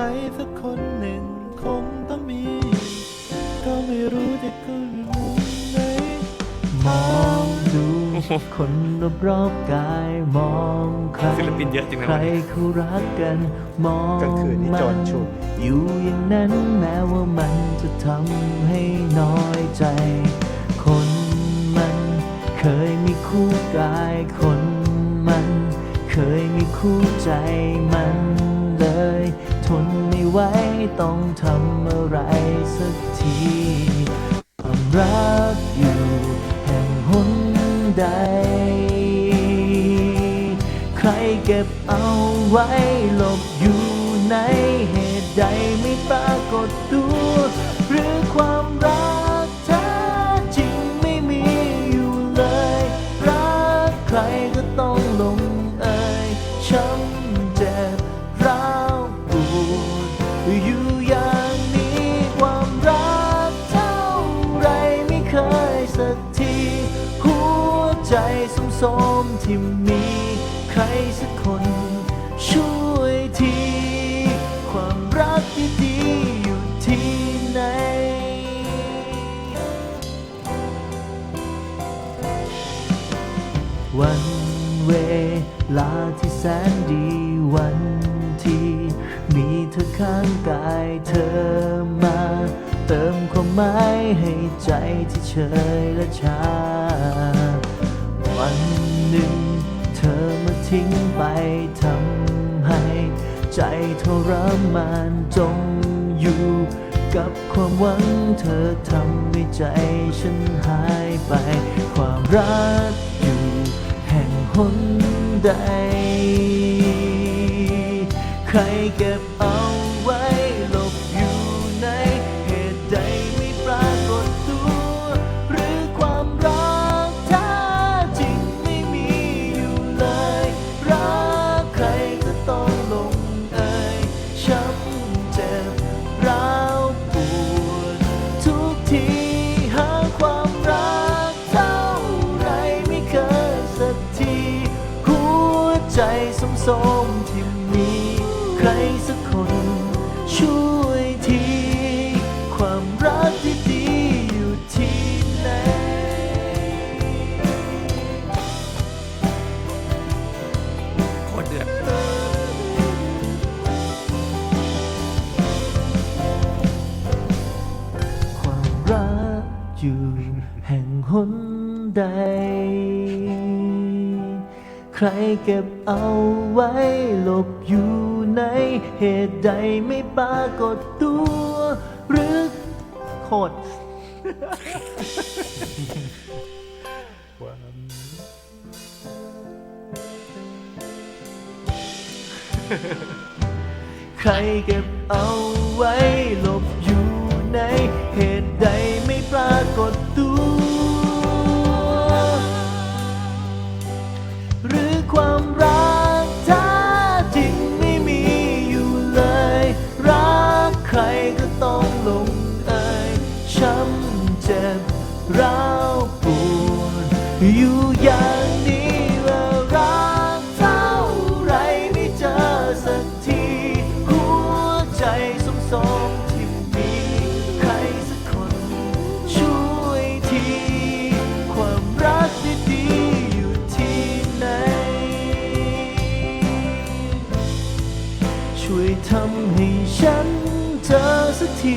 รสักคนหนึ่งคงต้องมี ก็ไม่รู้จะกูอยู่มุมไหนมองดูคนรอบๆกายมองใครศิลปินเยอะจริงนะใครวันนี้เขารักกัน มองกลางคืนนี่โจรชุมอยู่อย่างนั้นแม้ว่ามันจะทำให้น้อยใจ คนมันเคยมีคู่กายคนมัน เคยมีคู่ใจมันเลย ทนไม่ไหวต้องทำอะไรสักทีความรักอยู่แห่งหนใด ใครเก็บเอาไว้หลบอยู่ในเหตุใดไม่ปรากฏตั อยู่อย่างนี้ความรักเท่าไรไม่เคยสักที หัวใจสมสมที่มีใครสักคน ช่วยที ความรักที่ดีอยู่ที่ไหนวันเวลาที่แสนดีวัน ธอข้างกายเธอมา เติมความหมายให้ใจที่เฉยและชา วันหนึ่ง เธอมาทิ้งไปทำให้ ใจทรมานจงอยู่ กับความหวังเธอทำให้ใจฉันหายไป ความรักอยู่แห่งหนใดใครเก็บ สมสมที่มีใครสักคน ช่วยที ความรักที่ดีอยู่ที่ไหน โคตรเดือด ความรักอยู่แห่งหนใด ใครเก็บเอาไว้หลบอยู่ในเหตุใดไม่ปรากฏตัว หรือโคตรใครเก็บเอาไว้หลบอยู่ใน อยู่อย่างนี้แล้วรักเท่าไรไม่เจอสักที หัวใจสมสมที่มีใครสักคน ช่วยที ความรักที่ดีอยู่ที่ไหน ช่วยทำให้ฉันเจอสักที